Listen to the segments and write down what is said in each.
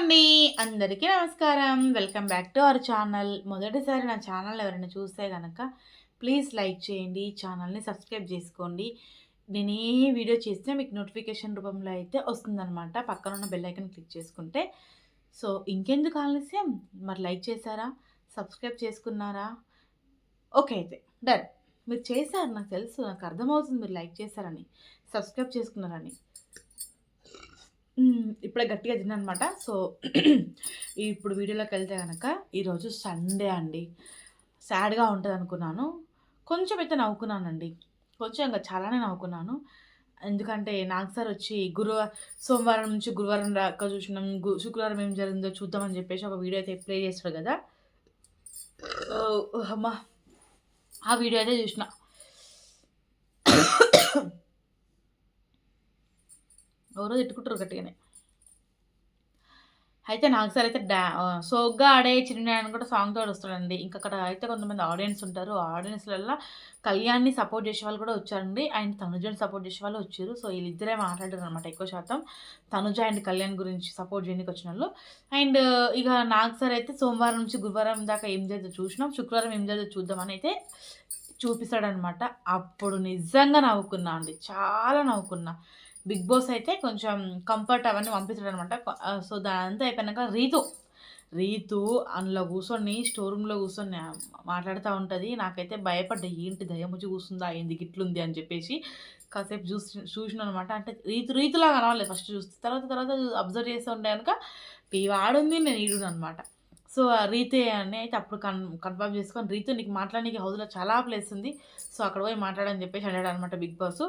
అండి. అందరికీ నమస్కారం. Welcome back to our channel. మొదటిసారి నా ఛానల్ ఎవరైనా చూస్తే కనుక ప్లీజ్ లైక్ చేయండి ఛానల్ని సబ్స్క్రైబ్ చేసుకోండి. నేను ఏ వీడియో చేస్తే మీకు నోటిఫికేషన్ రూపంలో అయితే వస్తుందన్నమాట. పక్కన ఉన్న బెల్ ఐకన్ క్లిక్ చేసుకుంటే. సో ఇంకెందుకు ఆలస్యం? మరి లైక్ చేశారా? సబ్స్క్రైబ్ చేసుకున్నారా? ఓకే అయితే డన్. మీరు చేశారు నాకు తెలుసు నాకు అర్థమవుతుంది మీరు లైక్ చేశారని సబ్స్క్రైబ్ చేసుకున్నారని. ఇప్పుడే గట్టిగా తిన్నానమాట. సో ఇప్పుడు వీడియోలోకి వెళ్తే కనుక ఈరోజు సండే అండి. సాడ్గా ఉంటుంది అనుకున్నాను కొంచెం అయితే నవ్వుకున్నానండి. కొంచెం ఇంకా చాలానే నవ్వుకున్నాను. ఎందుకంటే నాకు సార్ వచ్చి గురువారం సోమవారం నుంచి గురువారం రాక చూసినాం. శుక్రవారం ఏం జరిగిందో చూద్దామని చెప్పేసి ఒక వీడియో అయితే ప్లే చేస్తాడు కదా. ఓ, అమ్మా ఆ వీడియో అయితే చూసిన. ఎవరో తిట్టుకుంటారు గట్టిగానే. అయితే నాకు సార్ అయితే డా సోగ్గా ఆడే చిన్న కూడా సాంగ్ తోడు వస్తాడండి. ఇంకా అక్కడ అయితే కొంతమంది ఆడియన్స్ ఉంటారు. ఆడియన్స్లలో కళ్యాణ్ని సపోర్ట్ చేసే వాళ్ళు కూడా వచ్చారండి. అండ్ తనుజని సపోర్ట్ చేసే వాళ్ళు వచ్చారు. సో వీళ్ళిద్దరే మాట్లాడారు అనమాట ఎక్కువ శాతం. తనుజ అండ్ కళ్యాణ్ గురించి సపోర్ట్ చేయడానికి వచ్చిన వాళ్ళు. అండ్ ఇక నాకు సార్ అయితే సోమవారం నుంచి గురువారం దాకా ఏం జరిగిందో చూసినాం. శుక్రవారం ఏం జరిగిందో చూద్దామని అయితే చూపిస్తాడనమాట అప్పుడు నిజంగా నవ్వుకున్నా అండి. చాలా నవ్వుకున్నా. బిగ్ బాస్ అయితే కొంచెం కంఫర్ట్ అవన్నీ పంపిస్తాడు అనమాట సో దానంతా అయిపోయినాక రీతు రీతు అందులో కూర్చొని స్టోర్ రూమ్లో కూర్చొని మాట్లాడుతూ ఉంటుంది. నాకైతే భయపడ్డా ఏంటి దయ్యం వచ్చి కూర్చుందా? ఏంది గిట్లుంది? అని చెప్పేసి కాసేపు చూసి చూసిన అనమాట అంటే రీతు రీతులా కనవాలి ఫస్ట్ చూస్తే. తర్వాత తర్వాత అబ్జర్వ్ చేస్తూ ఉండే కనుక వాడుంది నేను ఈడు అనమాట సో ఆ రీతే అని అయితే అప్పుడు కన్ కన్ఫర్మ్ చేసుకొని రీతు నీకు మాట్లాడడానికి హౌస్లో చాలా ప్లేస్ ఉంది. సో అక్కడ పోయి మాట్లాడని చెప్పేసి అన్నాడు అనమాట బిగ్ బాస్.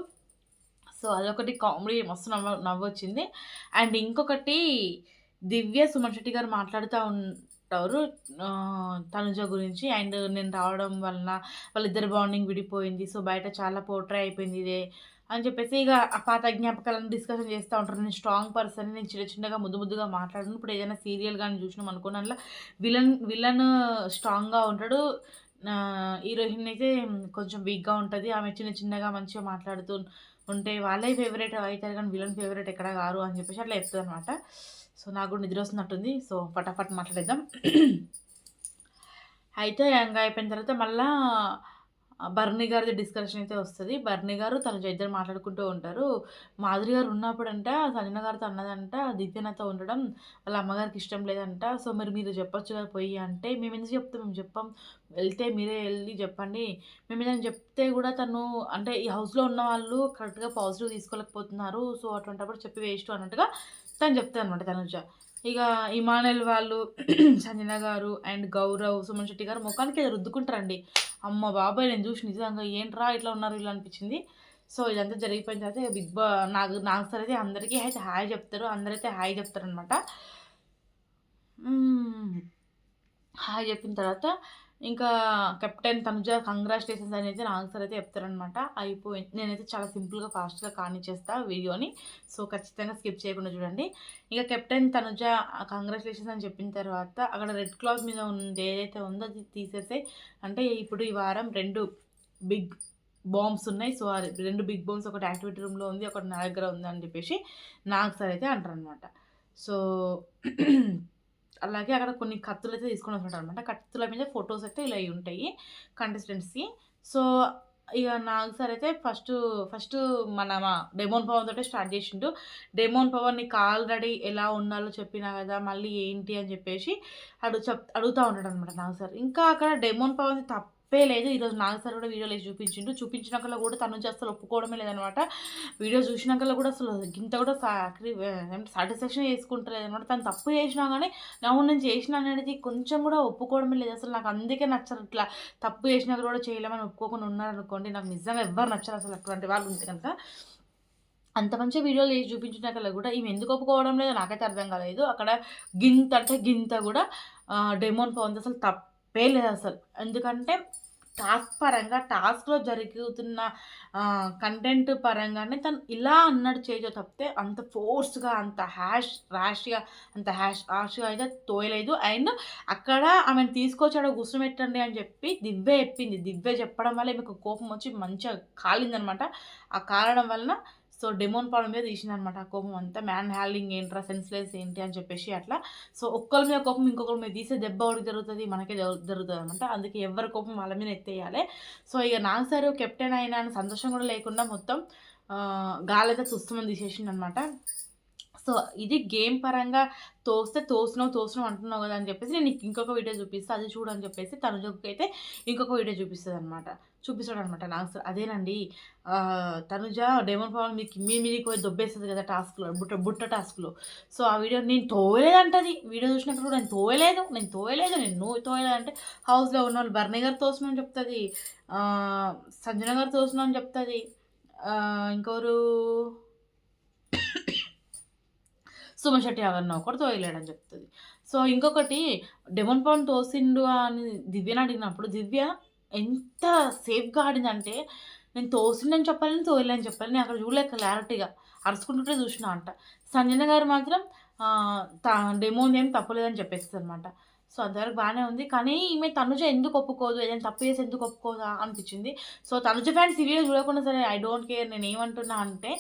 సో అదొకటి కామెడీ మస్తు నవ్వ నవ్వొచ్చింది. అండ్ ఇంకొకటి దివ్య సుమన్ శెట్టి గారు మాట్లాడుతూ ఉంటారు. తనుజ గురించి. అండ్ నేను రావడం వలన వాళ్ళిద్దరి బాండింగ్ విడిపోయింది. సో బయట చాలా పోట్రే అయిపోయింది ఇదే అని చెప్పేసి ఇక ఆ పాత జ్ఞాపకాలను డిస్కషన్ చేస్తూ ఉంటారు. నేను స్ట్రాంగ్ పర్సన్ నేను చిన్న చిన్నగా ముద్దు ముద్దుగా మాట్లాడను ఇప్పుడు ఏదైనా సీరియల్ కానీ చూసినాం అనుకున్న అందులో విలన్ విలన్ స్ట్రాంగ్గా ఉంటాడు. హీరోయిన్ అయితే కొంచెం వీక్గా ఉంటుంది. ఆమె చిన్న చిన్నగా మంచిగా మాట్లాడుతూ ఉంటే వాళ్ళే ఫేవరెట్ అవుతారు కానీ విలన్ ఫేవరెట్ ఎక్కడ కారు అని చెప్పేసి అట్లా చెప్తుంది అనమాట సో నాకు కూడా నిద్ర వస్తున్నట్టుంది. సో ఫటాఫట్ మాట్లాడేద్దాం. అయితే ఇంకా అయిపోయిన తర్వాత మళ్ళా బర్నీ గారిది డిస్కషన్ అయితే వస్తుంది. బర్నీ గారు తన ఇద్దరు మాట్లాడుకుంటూ ఉంటారు. మాధురి గారు ఉన్నప్పుడంట సంజన గారితో అన్నదంట దివ్యనతో ఉండడం వాళ్ళ అమ్మగారికి ఇష్టం లేదంట. సో మరి మీరు చెప్పొచ్చు కదా పోయి అంటే మేము ఎందుకు చెప్తాం? మేము చెప్పాం. వెళ్తే మీరే వెళ్ళి చెప్పండి. మేము ఏదైనా చెప్తే కూడా తను అంటే ఈ హౌస్లో ఉన్న వాళ్ళు కరెక్ట్గా పాజిటివ్ తీసుకోలేకపోతున్నారు. సో అటువంటిప్పుడు చెప్పి వేస్ట్ అన్నట్టుగా తను చెప్తాను అనమాట తనుజ. ఇక ఇమానుయల్ వాళ్ళు సంజన గారు అండ్ గౌరవ్ సుమన్ శెట్టి గారు ముఖానికి రుద్దుకుంటారండి. అమ్మ బాబాయ్ నేను చూసి నిజంగా ఏంట్రా ఇట్లా ఉన్నారు ఇలా అనిపించింది. సో ఇదంతా జరిగిపోయిన తర్వాత బిగ్ బా నాకు నాకు సరే అయితే అందరికీ అయితే హాయ్ చెప్తారు. అందరైతే హాయ్ చెప్తారనమాట హాయ్ చెప్పిన తర్వాత ఇంకా కెప్టెన్ తనుజ కంగ్రాచులేషన్స్ అని అయితే ఆన్సర్ అయితే చెప్తారనమాట అయిపోయింది నేనైతే చాలా సింపుల్గా ఫాస్ట్గా కానిచ్చేస్తా వీడియోని. సో ఖచ్చితంగా స్కిప్ చేయకుండా చూడండి. ఇంకా కెప్టెన్ తనుజ కంగ్రాచులేషన్స్ అని చెప్పిన తర్వాత అక్కడ రెడ్ క్లాత్ మీద ఉంది ఏదైతే ఉందో అది తీసేసే. అంటే ఇప్పుడు ఈ వారం రెండు బిగ్ బాంబ్స్ ఉన్నాయి. సో రెండు బిగ్ బాంబ్స్ ఒకటి యాక్టివిటీ రూమ్లో ఉంది ఒకటి నా దగ్గర ఉంది అని చెప్పేసి నాకు సార్ అయితే అంటారు అనమాట సో అలాగే అక్కడ కొన్ని కత్తులు అయితే తీసుకొని వస్తుంటారు అనమాట కత్తుల మీద ఫొటోస్ అయితే ఇలా అయి ఉంటాయి కంటెస్టెంట్స్కి సో ఇక నాకు సార్ అయితే ఫస్ట్ ఫస్ట్ మన డెమోన్ పవన్ తోటే స్టార్ట్ చేసిండు. డెమోన్ పవన్ నీకు ఆల్రెడీ ఎలా ఉండాలో చెప్పినా కదా మళ్ళీ ఏంటి అని చెప్పేసి అడుగు చెప్ అడుగుతూ ఉంటాడు అనమాట నాకు సార్. ఇంకా అక్కడ డెమోన్ పవన్ తప్ప లేదు. ఈరోజు నాకు సార్ కూడా వీడియోలో చూపించిండు. చూపించినాకల్లా కూడా తను నుంచి అసలు ఒప్పుకోవడమే లేదనమాట. వీడియో చూసినాకల్లా కూడా అసలు ఇంత కూడా సాటిస్ఫాక్షన్ చేసుకుంటలేదు అనమాట తను తప్పు చేసినా కానీ నా నేను చేసిన అనేది కొంచెం కూడా ఒప్పుకోవడమే లేదు. అసలు నాకు అందుకే నచ్చరు. ఇట్లా తప్పు చేసినా కూడా చేయలేమని ఒప్పుకోకుండా ఉన్నారనుకోండి నాకు నిజంగా ఎవ్వరు నచ్చరు అసలు అటువంటి వాళ్ళు ఉంటే కనుక. అంత మంచి వీడియోలు వేసి చూపించినాకల్లా కూడా ఈమె ఎందుకు ఒప్పుకోవడం లేదో నాకైతే అర్థం కాలేదు. అక్కడ గింత అంటే గింత కూడా డెమోన్ పవన్ అసలు తప్పు పేర్లేదు అసలు. ఎందుకంటే టాస్క్ పరంగా టాస్క్లో జరుగుతున్న కంటెంట్ పరంగానే తను ఇలా అన్నట్టు చేయో తప్పితే అంత ఫోర్స్గా అంత హ్యాష్ ర్యాష్గా అంత హ్యాష్ ర్యాష్గా అయితే తోయలేదు. అండ్ అక్కడ ఆమెను తీసుకొచ్చాడు పెట్టండి అని చెప్పి దివ్య చెప్పింది. దివ్య చెప్పడం వల్ల మీకు కోపం వచ్చి మంచిగా కాలిందనమాట. ఆ కాలడం వలన సో డెమోన్ పాల్ మీద తీసింది అనమాట ఆ కోపం అంతా. మ్యాన్ హ్యాండింగ్ ఏంట్రా సెన్స్లెస్ ఏంటి అని చెప్పేసి అట్లా. సో ఒక్కరి మీద కోపం ఇంకొకరి మీద తీసే దెబ్బ ఒకటి జరుగుతుంది మనకే జరుగుతుంది అనమాట అందుకే ఎవరి కోపం వాళ్ళ మీద ఎత్తేయాలి. సో ఇక నాకు సార్ కెప్టెన్ అయినా అని సంతోషం కూడా లేకుండా మొత్తం ఆ, గాలైతే చూస్తామని తీసేసిండు అనమాట సో ఇది గేమ్ పరంగా తోస్తే తోసినావు తోసినావు అంటున్నావు కదా అని చెప్పేసి నేను నీకు ఇంకొక వీడియో చూపిస్తాను అది చూడని చెప్పేసి తనుజకు అయితే ఇంకొక వీడియో చూపిస్తుంది అనమాట చూపిస్తాడు అనమాట నాకు అదేనండి. తనుజ డెమోన్ పవన్ మీకు మీ మీదకి పోయి దొబ్బేస్తుంది కదా టాస్క్లో బుట్ట బుట్ట టాస్క్లో. సో ఆ వీడియో నేను తోయలేదు అంటది వీడియో చూసినప్పుడు కూడా నేను తోయలేదు నేను తోయలేదు నేను నువ్వు తోయలేదు అంటే హౌస్లో ఉన్న వాళ్ళు బర్నీ గారు తోసినని చెప్తుంది సంజన గారు తోసినని చెప్తుంది ఇంకోరు సుమన్ శెట్టి ఎవరినో ఒకటి తోయలేడని చెప్తుంది. సో ఇంకొకటి డెమన్ పవన్ తోసిండు అని దివ్యని అడిగినప్పుడు దివ్య ఎంత సేఫ్గా ఆడిందంటే నేను తోసిండని చెప్పాలని తోయలేని చెప్పాలి నేను అక్కడ చూడలేక క్లారిటీగా. అరుచుకుంటుంటే చూసిన అంట. సంజన గారు మాత్రం ఆ, తా ఏం తప్పలేదని చెప్పేస్తుంది అనమాట సో అంతవరకు బాగానే ఉంది. కానీ ఈమె తనుజ ఎందుకు ఒప్పుకోదు? ఏదైనా తప్పు చేసి ఎందుకు ఒప్పుకోదా అనిపించింది. సో తనుజ ఫ్యాన్స్ ఇవే చూడకుండా సరే ఐ డోంట్ కేర్ నేను ఏమంటున్నా అంటే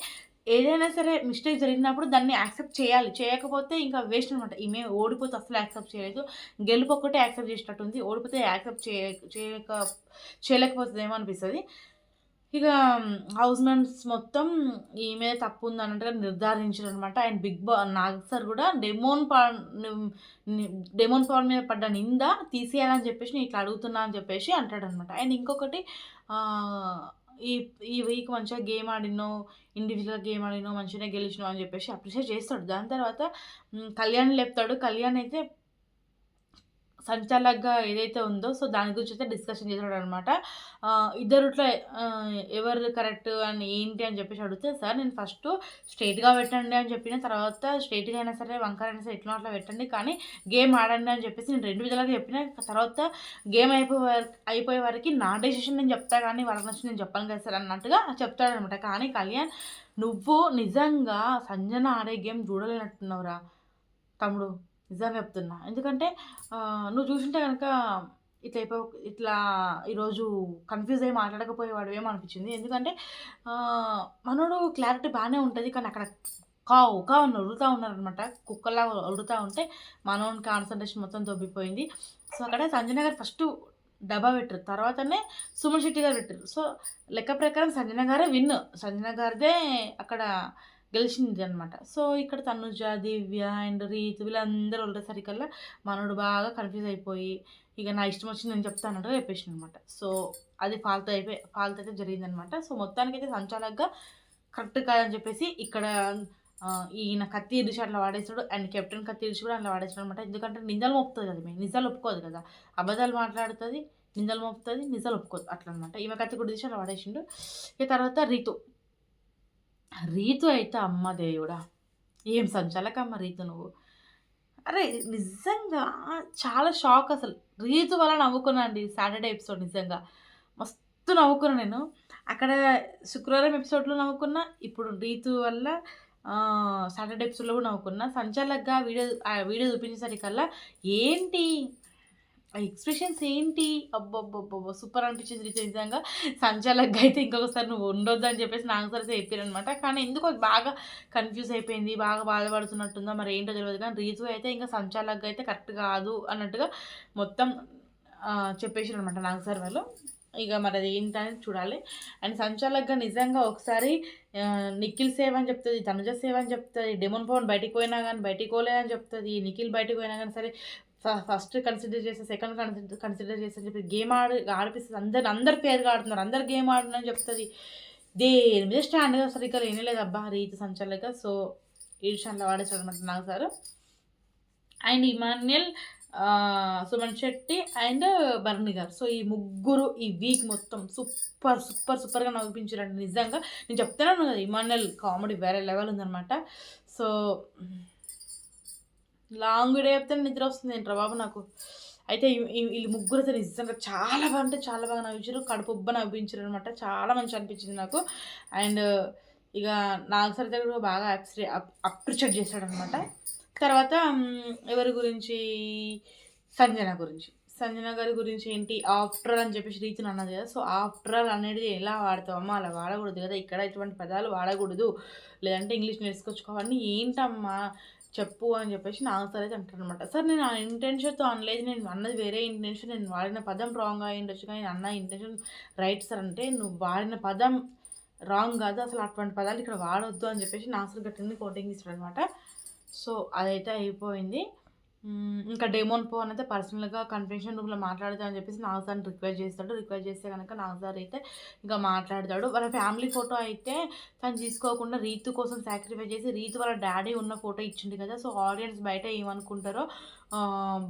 ఏదైనా సరే మిస్టేక్ జరిగినప్పుడు దాన్ని యాక్సెప్ట్ చేయాలి. చేయకపోతే ఇంకా వేస్ట్ అనమాట ఈమె ఓడిపోతే అసలు యాక్సెప్ట్ చేయలేదు. గెలుపు ఒక్కటే యాక్సెప్ట్ చేసినట్టు ఉంది ఓడిపోతే యాక్సెప్ట్ చేయ చేయక చేయలేకపోతుందేమో అనిపిస్తుంది. ఇక హౌస్ మెంట్స్ మొత్తం ఈమె తప్పు ఉంది అన్నట్టుగా నిర్ధారించారు అనమాట అండ్ బిగ్ బా నాగ్ సార్ కూడా డెమోన్ పా డెమోన్ పవర్ మీద పడ్డ నింద తీసేయాలని చెప్పేసి నేను ఇట్లా అడుగుతున్నా అని చెప్పేసి అంటాడనమాట అండ్ ఇంకొకటి ఈ ఈ వీక్ మంచిగా గేమ్ ఆడినో ఇండివిజువల్గా గేమ్ ఆడినో మంచిగా గెలిచినావు అని చెప్పేసి అప్రిషియేట్ చేస్తాడు. దాని తర్వాత కళ్యాణ్ లేపుతాడు. కళ్యాణ్ అయితే సంచాలక్గా ఏదైతే ఉందో సో దాని గురించి అయితే డిస్కషన్ చేశాడు అనమాట ఇద్దరు ఇట్లా ఎవరు కరెక్ట్ అని ఏంటి అని చెప్పేసి అడిగితే సార్ నేను ఫస్ట్ స్ట్రేట్గా పెట్టండి అని చెప్పిన తర్వాత స్ట్రేట్గా అయినా సరే వంకర అయినా సరే ఎట్లా అట్లా పెట్టండి కానీ గేమ్ ఆడండి అని చెప్పేసి నేను రెండు విధాలుగా చెప్పిన. తర్వాత గేమ్ అయిపోయే అయిపోయే వరకు నా డెసిషన్ నేను చెప్తా కానీ వాళ్ళకి నచ్చి నేను చెప్పాను కదా సార్ అన్నట్టుగా చెప్తాడనమాట కానీ కళ్యాణ్ నువ్వు నిజంగా సంజన ఆడే గేమ్ చూడలేనట్టున్నావురా తమ్ముడు. నిజంగా చెప్తున్నా. ఎందుకంటే నువ్వు చూసింటే కనుక ఇట్లా అయిపో ఇట్లా ఈరోజు కన్ఫ్యూజ్ అయ్యి మాట్లాడకపోయేవాడు ఏమో అనిపించింది ఎందుకంటే మనోడు క్లారిటీ బాగానే ఉంటుంది కానీ అక్కడ కావు కావు ఉడుతూ ఉన్నారనమాట కుక్కలా ఉడుతూ ఉంటే మనోని కాన్సన్ట్రేషన్ మొత్తం దొబ్బిపోయింది. సో అక్కడ సంజయ్ గారు ఫస్ట్ డబ్బా పెట్టారు. తర్వాతనే సుమన్ శెట్టి గారు పెట్టారు. సో లెక్క ప్రకారం సంజన గారే విన్. సంజన గారిదే అక్కడ గెలిచింది అనమాట సో ఇక్కడ తనుజ దివ్య అండ్ రీతు వీళ్ళందరూ ఉండేసరికల్లా మనోడు బాగా కన్ఫ్యూజ్ అయిపోయి ఇక నా ఇష్టం వచ్చింది నేను చెప్తానంటే చెప్పేసిన అనమాట సో అది ఫాల్తూ అయిపోయి ఫాల్తూ అయితే జరిగిందనమాట. సో మొత్తానికి అయితే కరెక్ట్ కాదని చెప్పేసి ఇక్కడ ఈయన కత్తి ఇరిచి అట్లా వాడేసాడు అండ్ కెప్టెన్ కత్తి ఇరిచి కూడా అట్లా వాడేసాడు అనమాట ఎందుకంటే నిందలు మోపుతుంది కదా మేము నిజాలు ఒప్పుకోదు కదా. అబద్ధాలు మాట్లాడుతుంది నిందలు మోపుతుంది నిజాలు ఒప్పుకోదు అట్లా అనమాట ఈమె కత్తి కూడా తీసి అట్లా వాడేసిండు. ఇక తర్వాత రీతు. రీతు అయితే అమ్మ దేవుడా? ఏం సంచాలకమ్మ రీతు నువ్వు? అరే నిజంగా చాలా షాక్ అసలు. రీతు వల్ల నవ్వుకున్నాండి సాటర్డే ఎపిసోడ్ నిజంగా. మస్తు నవ్వుకున్నా నేను. అక్కడ శుక్రవారం ఎపిసోడ్లో నవ్వుకున్నా ఇప్పుడు రీతు వల్ల సాటర్డే ఎపిసోడ్లో కూడా నవ్వుకున్నా. సంచాలక్గా వీడియో ఆ వీడియో చూపించేసరికల్లా ఏంటి? ఎక్స్ప్రెషన్స్ ఏంటి? అబ్బబ్బబ్బబ్బో! సూపర్ అనిపించింది రీతు నిజంగా. సంచాలకు అయితే ఇంకొకసారి నువ్వు ఉండొద్దు అని చెప్పేసి నాకు సరే చెప్పారు అనమాట కానీ ఎందుకో బాగా కన్ఫ్యూజ్ అయిపోయింది బాగా బాధపడుతున్నట్టుందా మరి ఏంటో తెలియదు కానీ రీతు అయితే ఇంకా సంచాలకు అయితే కరెక్ట్ కాదు అన్నట్టుగా మొత్తం చెప్పేసారు అనమాట నాకు సార్ వాళ్ళు. ఇక మరి అది ఏంటని చూడాలి. అండ్ సంచాలక్గా నిజంగా ఒకసారి నిఖిల్ సేవ్ అని చెప్తుంది తనుజ సేవ్ అని చెప్తుంది డెమోన్ పవన్ బయటికి పోయినా కానీ బయటికి పోలేదని చెప్తుంది నిఖిల్ బయటికి పోయినా కానీ సరే ఫస్ట్ కన్సిడర్ చేసే సెకండ్ కన్సిడర్ కన్సిడర్ చేస్తే అని చెప్పి గేమ్ ఆడి ఆడిపిస్తుంది. అందరు అందరు పేరుగా ఆడుతున్నారు. అందరు గేమ్ ఆడుతున్నారని చెప్తుంది. దేని మీద స్టాండ్గా సరిగ్గా లేనేలేదు అబ్బా రీతి సంచాలక. సో ఈషన్లో వాడేసాడు అనమాట నాకు sir and Emmanuel Suman Shetty and Barni గారు. సో ఈ ముగ్గురు ఈ వీక్ మొత్తం సూపర్ సూపర్ సూపర్గా నవ్వించారండి నిజంగా నేను చెప్తున్నాను కదా ఇమాన్యుయల్ కామెడీ వేరే లెవెల్ ఉందన్నమాట. సో లాంగ్ డే చెప్తే నిద్ర వస్తుంది ఏంట్రా బాబు నాకు. అయితే వీళ్ళు ముగ్గురు అయితే నిజంగా చాలా బాగా అంటే చాలా బాగా నవ్వించారు. కడుపు ఉబ్బ నవ్వించారు అనమాట చాలా మంచి అనిపించింది నాకు. అండ్ ఇక నాకు సరితే కూడా బాగా అప్రి అప్రిషియేట్ చేశాడు అనమాట తర్వాత ఎవరి గురించి? సంజన గురించి. సంజన గారి గురించి ఏంటి? ఆఫ్టర్ అని చెప్పేసి రీతిని అన్నది కదా. సో ఆఫ్టర్ అనేది ఎలా వాడతావమ్మా అలా వాడకూడదు కదా. ఇక్కడ ఇటువంటి పదాలు వాడకూడదు. లేదంటే ఇంగ్లీష్ నేర్చుకొచ్చుకోవాలని ఏంటమ్మా? చెప్పు అని చెప్పేసి నాకు సరే అయితే అంటారు అనమాట సార్ నేను ఆ ఇంటెన్షన్తో అనలేదు. నేను అన్నది వేరే ఇంటెన్షన్ నేను వాడిన పదం రాంగ్ అయ్యిండొచ్చు కానీ అన్న ఇంటెన్షన్ రైట్ సార్ అంటే నువ్వు వాడిన పదం రాంగ్ కాదు. అసలు అటువంటి పదాలు ఇక్కడ వాడొద్దు అని చెప్పేసి నాసులు గట్టింది కోటింగ్ ఇస్తాడు అనమాట సో అదైతే అయిపోయింది. ఇంకా డెమోన్ పో అయితే పర్సనల్గా కన్ఫెషన్ రూమ్లో మాట్లాడతాడని చెప్పేసి నాగసార్ని రిక్వెస్ట్ చేస్తాడు. రిక్వెస్ట్ చేస్తే కనుక నాగ్ సార్ అయితే ఇంకా మాట్లాడతాడు. వాళ్ళ ఫ్యామిలీ ఫోటో అయితే తను తీసుకోకుండా రీతు కోసం సాక్రిఫైస్ చేసి రీతు వాళ్ళ డాడీ ఉన్న ఫోటో ఇచ్చింది కదా. సో ఆడియన్స్ బయట ఏమనుకుంటారో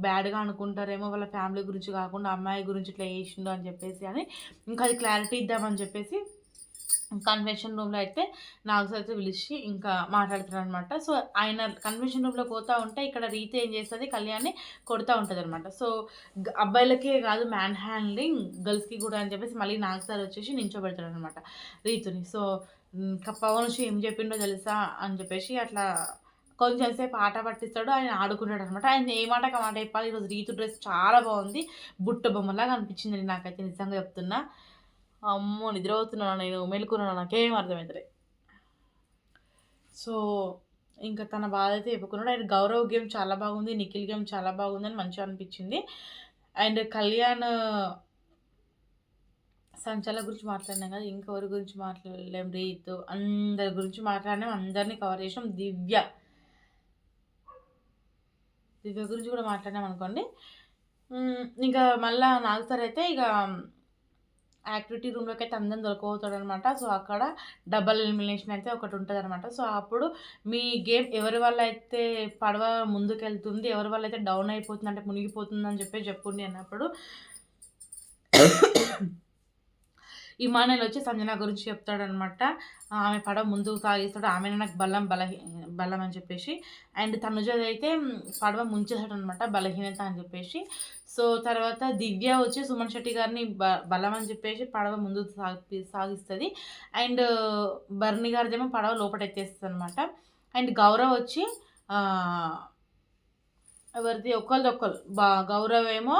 బ్యాడ్గా అనుకుంటారేమో వాళ్ళ ఫ్యామిలీ గురించి కాకుండా అమ్మాయి గురించి ఇట్లా చేసిండు అని చెప్పేసి అని. ఇంకా అది క్లారిటీ ఇద్దామని చెప్పేసి కన్వెన్షన్ రూమ్లో అయితే నాగ్స్ అయితే పిలిచి ఇంకా మాట్లాడుతున్నారు అనమాట సో ఆయన కన్వెన్షన్ రూమ్లో పోతా ఉంటే ఇక్కడ రీతి ఏం చేస్తుంది? కళ్యాణ్ని కొడుతూ ఉంటుంది అనమాట సో అబ్బాయిలకే కాదు మ్యాన్ హ్యాండ్లింగ్ గర్ల్స్కి కూడా అని చెప్పేసి మళ్ళీ నాగ్ సార్ వచ్చేసి నించోబెడతాడు అనమాట రీతుని. సో ఇంకా పవన్ నుంచి ఏం చెప్పిండో తెలుసా అని చెప్పేసి అట్లా కొంచెం సేపు ఆట పట్టిస్తాడు. ఆయన ఆడుకుంటాడు అనమాట ఆయన ఏ మాట మాట చెప్పాలి? ఈరోజు రీతు డ్రెస్ చాలా బాగుంది. బుట్ట బొమ్మలాగా అనిపించింది నాకైతే నిజంగా చెప్తున్నా. అమ్మో నిద్రపోతున్నాను నేను మెలుకున్నాను నాకేం అర్థమవుతుంది సో ఇంకా తన బాధ అయితే చెప్పుకున్నాడు. ఆయన గౌరవ్ గేమ్ చాలా బాగుంది నిఖిల్ గేమ్ చాలా బాగుంది అని మంచిగా అనిపించింది. అండ్ కళ్యాణ్ సంచల గురించి మాట్లాడినాం కదా ఇంకెవరి గురించి మాట్లాడలేం? రీతు. అందరి గురించి మాట్లాడినాం. అందరినీ కవర్ చేసినాం. దివ్య. దివ్య గురించి కూడా మాట్లాడినాం అనుకోండి. ఇంకా మళ్ళీ నాగ్ సార్ అయితే ఇక యాక్టివిటీ రూమ్లోకి అయితే అందరం దొరకపోతాడు అనమాట సో అక్కడ డబల్ ఎలిమినేషన్ అయితే ఒకటి ఉంటుంది అనమాట సో అప్పుడు మీ గేమ్ ఎవరి వల్ల అయితే పడవ ముందుకెళ్తుంది ఎవరి వల్ల అయితే డౌన్ అయిపోతుంది అంటే మునిగిపోతుంది అని చెప్పి చెప్పుండి అన్నప్పుడు ఇమానుయల్ వచ్చి సంజన గురించి చెప్తాడనమాట. ఆమె పడవ ముందుకు సాగిస్తాడు. ఆమె నాకు బలం బలహీన బలం అని చెప్పేసి. అండ్ తనుజది అయితే పడవ ముంచేసాడు అనమాట బలహీనత అని చెప్పేసి. సో తర్వాత దివ్య వచ్చి సుమన్ శెట్టి గారిని బ బలం అని చెప్పేసి పడవ ముందుకు సాగి సాగిస్తుంది. అండ్ బర్ని గారిదేమో పడవ లోపల ఎత్తేస్తుంది అనమాట అండ్ గౌరవ్ వచ్చి ఎవరిది? ఒకరిది ఒకరు బా గౌరవ్ ఏమో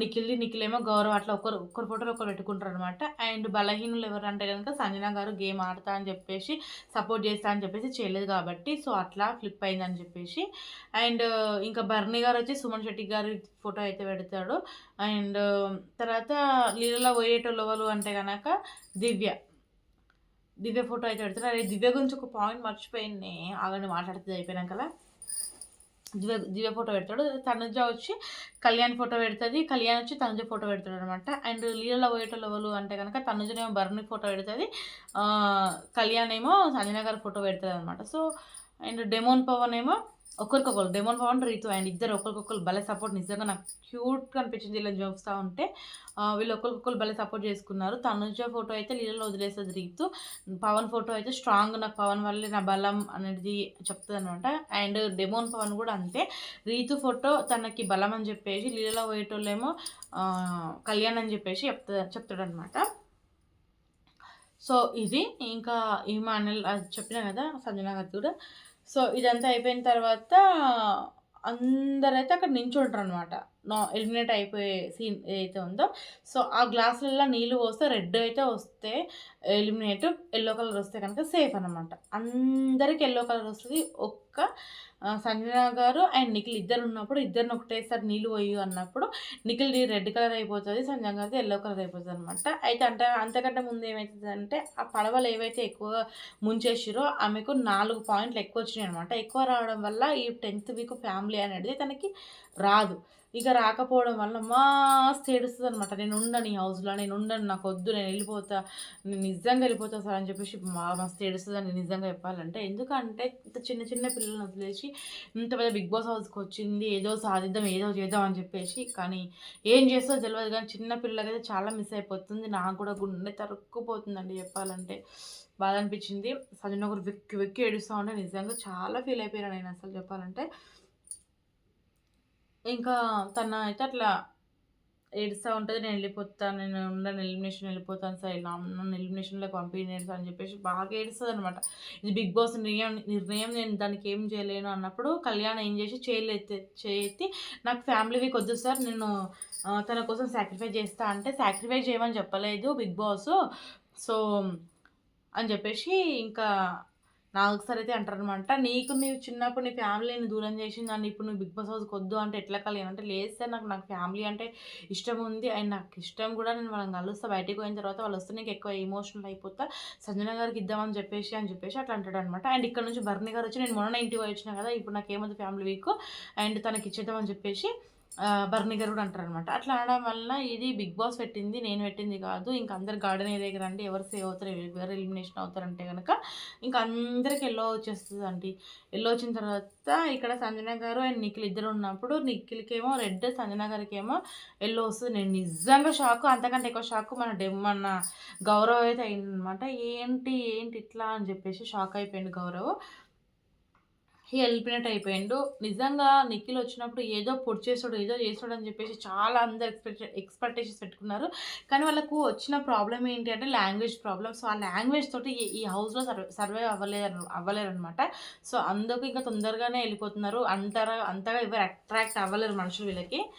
నిఖిల్ది నిఖిల్ ఏమో గౌరవ్. అట్లా ఒకరు ఒకరి ఫోటోలు ఒకరు పెట్టుకుంటారు అనమాట అండ్ బలహీనులు ఎవరు అంటే కనుక సంజన గారు గేమ్ ఆడతా అని చెప్పేసి సపోర్ట్ చేస్తా అని చెప్పేసి చేయలేదు కాబట్టి సో అట్లా ఫ్లిప్ అయిందని చెప్పేసి. అండ్ ఇంకా బర్ణి గారు వచ్చి సుమన్ శెట్టి గారి ఫోటో అయితే పెడతాడు. అండ్ తర్వాత లీలలో పోయేటోళ్ళు ఎవరు అంటే కనుక దివ్య. దివ్య ఫోటో అయితే పెడతారు అదే దివ్య గురించి ఒక పాయింట్ మర్చిపోయింది ఆగండి మాట్లాడుతుంది అయిపోయినాకలా దివ్య దివ్య ఫోటో పెడతాడు. తనుజ వచ్చి కళ్యాణ్ ఫోటో పెడుతుంది. కళ్యాణ్ వచ్చి తనుజ ఫోటో పెడతాడు అనమాట అండ్ లీలలో పోయేటోళ్ళు ఎవరు అంటే కనుక తనుజనేమో భరణి ఫోటో పెడుతుంది. కళ్యాణ్ ఏమో సంజనగర్ గారి ఫోటో పెడుతుంది అనమాట సో అండ్ డెమోన్ పవన్ ఏమో ఒకరికొకరు డెమోన్ పవన్ రీతు అండ్ ఇద్దరు ఒకరికొకరు భలే సపోర్ట్ నిజంగా నాకు క్యూట్గా అనిపించింది ఇలా చూస్తూ ఉంటే. వీళ్ళు ఒకరికొకరు భలే సపోర్ట్ చేసుకున్నారు. తనుజ ఫోటో అయితే నీళ్ళలో వదిలేస్తుంది రీతు. పవన్ ఫోటో అయితే స్ట్రాంగ్ నాకు పవన్ వల్లే నా బలం అనేది చెప్తుంది అనమాట అండ్ డెమోన్ పవన్ కూడా అంతే. రీతు ఫోటో తనకి బలం అని చెప్పేసి నీళ్ళలో పోయేటోళ్ళేమో కళ్యాణ్ అని చెప్పేసి చెప్తా చెప్తాడు అనమాట సో ఇది. ఇంకా ఈ అది చెప్పినా కదా సంజనా గారు కూడా. సో ఇదంతా అయిపోయిన తర్వాత అందరైతే అక్కడ నించుంటారు అనమాట నా ఎలిమినేట్ అయిపోయే సీన్ ఏదైతే ఉందో. సో ఆ గ్లాసులలో నీళ్ళు పోస్తే రెడ్ అయితే వస్తే ఎలిమినేట్ ఎల్లో కలర్ వస్తే కనుక సేఫ్ అనమాట అందరికి ఎల్లో కలర్ వస్తుంది. ఒక్క సంజన గారు అండ్ నిఖిల్ ఇద్దరు ఉన్నప్పుడు ఇద్దరిని ఒకటేసారి నీళ్ళు పోయి అన్నప్పుడు నిఖిల్ రెడ్ కలర్ అయిపోతుంది సంజన గారిది ఎల్లో కలర్ అయిపోతుంది అనమాట అయితే అంటే అంతకంటే ముందు ఏమవుతుంది అంటే ఆ పడవలు ఏవైతే ఎక్కువగా ముంచేసిరో ఆమెకు నాలుగు పాయింట్లు ఎక్కువ వచ్చినాయి అనమాట ఎక్కువ రావడం వల్ల ఈ టెన్త్ వీక్ ఫ్యామిలీ అనేది తనకి రాదు. ఇక రాకపోవడం వల్ల మస్తు ఏడుస్తుంది అనమాట నేను ఉండను ఈ హౌస్లో నేను ఉండను నాకు వద్దు నేను వెళ్ళిపోతా నేను నిజంగా వెళ్ళిపోతా సార్ అని చెప్పేసి మా మస్తు ఏడుస్తుందని నిజంగా చెప్పాలంటే. ఎందుకంటే ఇంత చిన్న చిన్న పిల్లల్ని వదిలేసి ఇంత పెద్ద బిగ్ బాస్ హౌస్కి వచ్చింది ఏదో సాధిద్దాం ఏదో చేద్దాం అని చెప్పేసి కానీ ఏం చేస్తో తెలియదు కానీ చిన్న పిల్లలకైతే చాలా మిస్ అయిపోతుంది. నాకు కూడా గుండె తరుక్కుపోతుందండి చెప్పాలంటే. బాధ అనిపించింది. సజన్ ఒకరు వెక్కి వెక్కి ఏడుస్తూ ఉంటే నిజంగా చాలా ఫీల్ అయిపోయాను నేను అసలు చెప్పాలంటే. ఇంకా తన అయితే అట్లా ఏడుస్తూ ఉంటుంది నేను వెళ్ళిపోతాను నేను ఉండను ఎలిమినేషన్ వెళ్ళిపోతాను సార్ ఇలా నన్ను ఎలిమినేషన్లోకి పంపించలేదు అని చెప్పేసి బాగా ఏడుస్తుంది అనమాట ఇది బిగ్ బాస్ నిర్ణయం నిర్ణయం నేను దానికి ఏం చేయలేను అన్నప్పుడు కళ్యాణ్ ఏం చేసి చేయలేతే చేతి నాకు ఫ్యామిలీ వీక్ వద్దు సార్ నేను తన కోసం సాక్రిఫైస్ చేస్తా అంటే సాక్రిఫైస్ చేయమని చెప్పలేదు బిగ్ బాస్. సో అని చెప్పేసి ఇంకా నాకు ఒకసారి అయితే అంటారనమాట నీకు నీవు చిన్నప్పుడు నీ ఫ్యామిలీని దూరం చేసి దాన్ని ఇప్పుడు నువ్వు బిగ్ బాస్ హౌస్కి వద్దు అంటే ఎట్లా కలిగి అంటే లేదు సార్ నాకు నాకు ఫ్యామిలీ అంటే ఇష్టం ఉంది. అండ్ నాకు ఇష్టం కూడా నేను వాళ్ళని కలుస్తా బయటికి పోయిన తర్వాత వాళ్ళు వస్తే నీకు ఎక్కువ ఎమోషనల్ అయిపోతా సంజన గారికి ఇద్దామని చెప్పేసి అని చెప్పేసి అట్లా అంటాడు అనమాట అండ్ ఇక్కడ నుంచి బర్ని గారు వచ్చి నేను మొన్న ఇంటికి వచ్చిన కదా ఇప్పుడు నాకు ఏమవుతుంది ఫ్యామిలీ వీక్? అండ్ తనకి ఇచ్చేద్దామని చెప్పేసి బర్నిగర్ కూడా అంటారు అనమాట అట్లా అనడం వల్ల ఇది బిగ్ బాస్ పెట్టింది నేను పెట్టింది కాదు. ఇంకా అందరు గార్డెన్ ఏరియా రండి ఎవరు సేవ్ అవుతారు ఎవరు ఎలిమినేషన్ అవుతారంటే కనుక ఇంకా అందరికి ఎల్లో వచ్చేస్తుంది అండి ఎల్లో వచ్చిన తర్వాత ఇక్కడ సంజన గారు అండ్ నిఖిల్ ఇద్దరు ఉన్నప్పుడు నిఖిల్కేమో రెడ్ సంజన గారికి ఏమో ఎల్లో వస్తుంది. నేను నిజంగా షాక్ అంతకంటే ఎక్కువ షాక్ మన డెమ్ మన గౌరవ్ అయితే అయిందనమాట ఏంటి ఏంటి ఇట్లా అని చెప్పేసి షాక్ అయిపోయింది గౌరవ్. వెళ్ళిపోయినట్టు అయిపోయిండు నిజంగా నిఖిల్ వచ్చినప్పుడు ఏదో పొడి చేసాడు ఏదో చేసాడు అని చెప్పేసి చాలా అందరు ఎక్స్పెక్ట్ ఎక్స్పెక్టేషన్స్ పెట్టుకున్నారు. కానీ వాళ్ళకు వచ్చిన ప్రాబ్లం ఏంటి అంటే లాంగ్వేజ్ ప్రాబ్లమ్ సో ఆ లాంగ్వేజ్ తోటి ఈ- హౌస్లో సర్వే సర్వే అవ్వలేరు అవ్వలేరు అనమాట సో అందుకు ఇంకా తొందరగానే వెళ్ళిపోతున్నారు. అంతగా అంతగా ఎవరు అట్రాక్ట్ అవ్వలేరు మనుషులు వీళ్ళకి.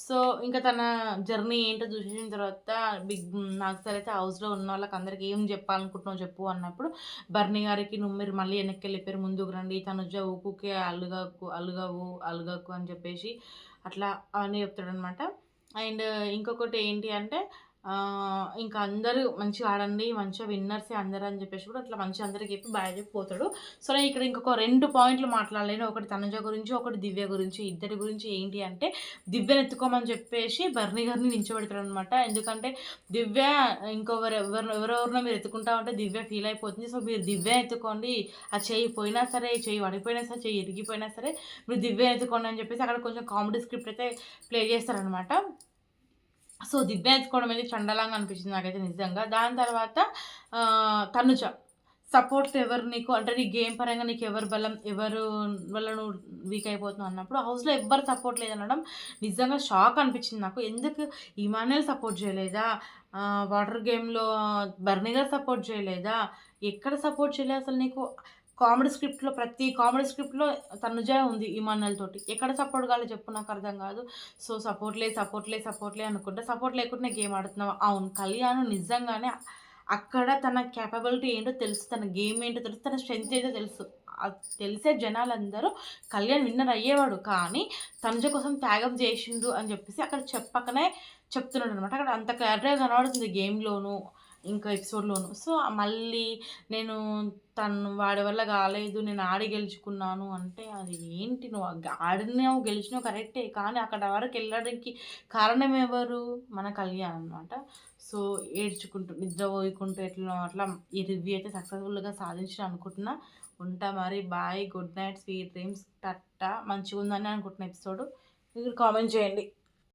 సో ఇంకా తన జర్నీ ఏంటో చూసిన తర్వాత బిగ్ నాకు సరే అయితే హౌస్లో ఉన్న వాళ్ళకి అందరికి ఏం చెప్పాలనుకుంటున్నావు చెప్పు అన్నప్పుడు బర్ని గారికి నువ్వు మీరు మళ్ళీ వెనక్కి వెళ్ళిపోయారు ముందుకు రండి తను ఊకుకే అలుగకు అలుగవు అలుగకు అని చెప్పేసి అట్లా అవన్నీ చెప్తాడనమాట అండ్ ఇంకొకటి ఏంటి అంటే ఇంకా అందరూ మంచిగా ఆడండి మంచిగా విన్నర్సే అందరు అని చెప్పేసి కూడా అట్లా మంచిగా అందరికి చెప్పి బాగా చెప్పి పోతాడు. సో నేను ఇక్కడ ఇంకొక రెండు పాయింట్లు మాట్లాడలేను. ఒకటి తనుజ గురించి ఒకటి దివ్య గురించి. ఇద్దరి గురించి ఏంటి అంటే దివ్యను ఎత్తుకోమని చెప్పేసి బర్ని గారిని నించోబెడతాడు అనమాట ఎందుకంటే దివ్య ఇంకొకరు ఎవరు ఎవరెవరినో మీరు ఎత్తుకుంటా ఉంటే దివ్య ఫీల్ అయిపోతుంది. సో మీరు దివ్య ఎత్తుకోండి. ఆ చెయ్యి పోయినా సరే చేయి పడిపోయినా సరే చేయి ఇరిగిపోయినా సరే మీరు దివ్య ఎత్తుకోండి అని చెప్పేసి అక్కడ కొంచెం కామెడీ స్క్రిప్ట్ అయితే ప్లే చేస్తారనమాట సో దివ్య ఎత్తుకోవడం అనేది చండలంగా అనిపించింది నాకైతే నిజంగా. దాని తర్వాత తనుజ. సపోర్ట్ ఎవరు నీకు? అంటే నీ గేమ్ పరంగా నీకు ఎవరు బలం ఎవరు వల్ల నువ్వు వీక్ అయిపోతున్నావు అన్నప్పుడు హౌస్లో ఎవ్వరు సపోర్ట్ లేదనడం నిజంగా షాక్ అనిపించింది నాకు. ఎందుకు? ఇమానుయల్ సపోర్ట్ చేయలేదా? వాటర్ గేమ్లో బర్నిగర్ సపోర్ట్ చేయలేదా? ఎక్కడ సపోర్ట్ చేయలేదు అసలు నీకు? కామెడీ స్క్రిప్ట్లో ప్రతి కామెడీ స్క్రిప్ట్లో తనుజే ఉంది ఇమానుయల్ తోటి. ఎక్కడ సపోర్ట్ కావాలి చెప్పు నాకు అర్థం కాదు. సో సపోర్ట్లే సపోర్ట్లే సపోర్ట్లే అనుకుంటా సపోర్ట్ అనుకుంటే సపోర్ట్ లేకుండా గేమ్ ఆడుతున్నావు? అవును కళ్యాణ్ నిజంగానే అక్కడ తన క్యాపబిలిటీ ఏంటో తెలుసు తన గేమ్ ఏంటో తెలుసు తన స్ట్రెంత్ ఏంటో తెలుసు. తెలిసే జనాలందరూ కళ్యాణ్ విన్నర్ అయ్యేవాడు. కానీ తనుజ కోసం త్యాగం చేసిండు అని చెప్పేసి అక్కడ చెప్పకనే చెప్తున్నాడు అనమాట అక్కడ అంత క్లారిటీగా కనబడుతుంది గేమ్లోనూ ఇంకా ఎపిసోడ్లోను సో మళ్ళీ నేను తను వాడి వల్ల కాలేదు నేను ఆడి గెలుచుకున్నాను అంటే అది ఏంటి నువ్వు? ఆడినావు గెలిచినావు కరెక్టే కానీ అక్కడ వరకు వెళ్ళడానికి కారణం ఎవరు? మన కళ్యాణ్ అనమాట సో ఏడ్చుకుంటూ నిద్ర పోయికుంటూ ఎట్లా అట్లా ఈ రివ్యూ అయితే సక్సెస్ఫుల్గా సాధించిన అనుకుంటున్నా. ఉంటా మరి bye good night sweet dreams tata మంచిగా ఉందని అనుకుంటున్నా ఎపిసోడ్ మీరు కామెంట్ చేయండి.